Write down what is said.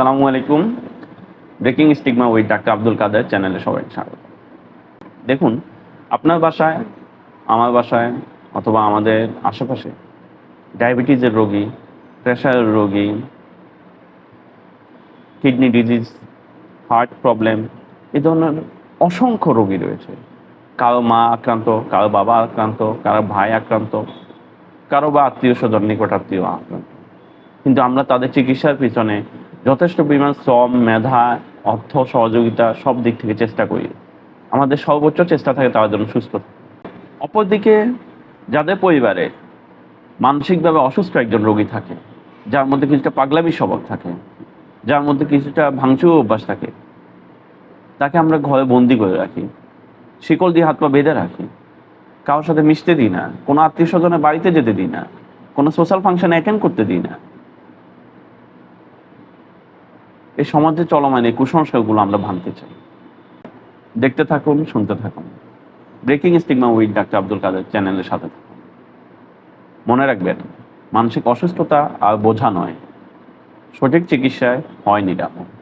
আসসালামু আলাইকুম। Breaking stigma with doctor Abdul Kader চ্যানেলে সবাই স্বাগত। দেখুন, আপনার বাসায়, আমার বাসায় অথবা আমাদের আশেপাশে ডায়াবেটিসের রোগী, প্রেশারের রোগী, কিডনি ডিজিজ হার্ট প্রবলেম এ ধরনের অসংখ্য রোগী রয়েছে। কারও মা আক্রান্ত, কারও বাবা আক্রান্ত, কারও ভাই আক্রান্ত, কারও বা আত্মীয় স্বজন নিকট আত্মীয় আক্রান্ত। কিন্তু আমরা তাদের চিকিৎসার পিছনে যথেষ্ট পরিমাণ শ্রম, মেধা, অর্থ, সহযোগিতা সব দিক থেকে চেষ্টা করি। আমাদের সর্বোচ্চ চেষ্টা থাকে তার জন্য সুস্থ অপরদিকে, যাদের পরিবারে মানসিকভাবে অসুস্থ একজন রোগী থাকে, যার মধ্যে কিছুটা পাগলামি স্বভাব থাকে, যার মধ্যে কিছুটা ভাঙচুর অভ্যাস থাকে, তাকে আমরা ঘরে বন্দি করে রাখি, শিকল দিয়ে হাত পা বেঁধে রাখি, কারোর সাথে মিশতে দিই না, কোনো আত্মীয় স্বজনের বাড়িতে যেতে দিই না, কোনো সোশ্যাল ফাংশন অ্যাটেন্ড করতে দিই না এই সমাজে চলমান এই কুসংস্কারগুলো আমরা ভাঙতে চাই। দেখতে থাকুন, শুনতে থাকুন। Breaking stigma with doctor Abdul Kader চ্যানেলের সাথে থাকুন। মনে রাখবেন, মানসিক অসুস্থতা আর বোঝা নয়, সঠিক চিকিৎসায় হয় নিরাপদ।